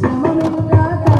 సమనుగా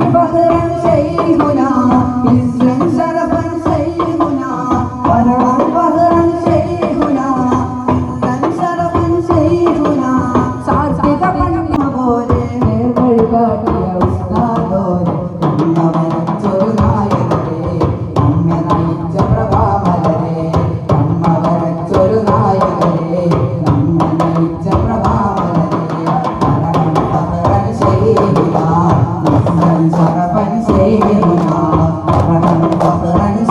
فخرا شيخنا వరపని చేయను నా వరం వసరని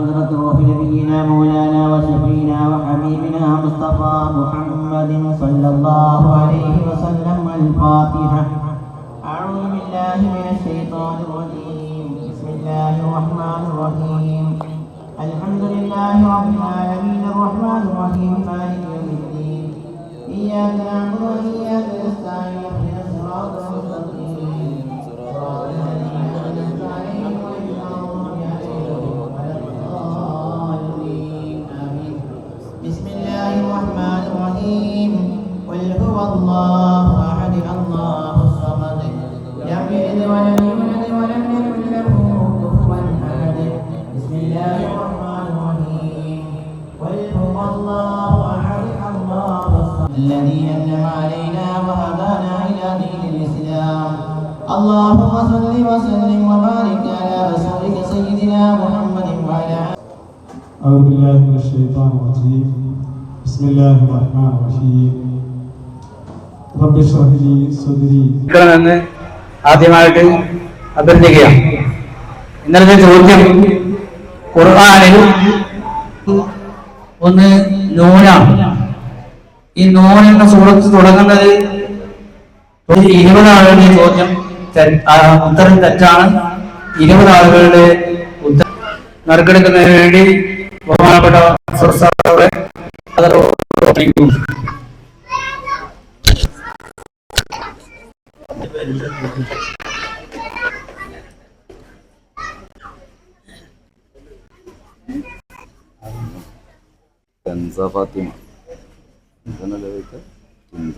حضرة روح نبينا مولانا وشفينا وحبيبنا مصطفى محمد صلى الله عليه وسلم الفاتحة أعوذ بالله من الشيطان الرجيم. بسم الله الرحمن الرحيم. الحمد لله رب العالمين. الرحمن الرحيم مالك يوم الدين. إياك نعبد وإياك نستعين. الرحيم. قل هو الله أحد الله الصمد. لم يلد ولم يولد ولم يكن له كفوا أحد. بسم الله الرحمن الرحيم. قل هو الله أحد الله الصمد. الذي أنعم علينا وهدانا إلى دين الإسلام. اللهم صل وسلم وبارك على رسولك سيدنا محمد وعلى آله. أعوذ بالله من الشيطان الرجيم. എന്ന് ആദ്യമായിട്ട് അഭ്യർത്ഥിക്കുകയാണ്. ഇന്നലത്തെ ചോദ്യം ഖുർആാനിൽ ഒന്ന് നൂനാണ് ഈ നൂൻ എന്ന സൂറത്ത് തുടങ്ങുന്നത് ഒരു ഇരുപത് ആളുകളുടെ ചോദ്യം ഉത്തരം തെറ്റാണ്. ഇരുപത് ആളുകളുടെ ഉത്തരം നറുക്കെടുക്കുന്നതിന് വേണ്ടി ബഹുമാനപ്പെട്ട അലൈക്കും ഫാത്തിമ?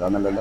എന്നല്ല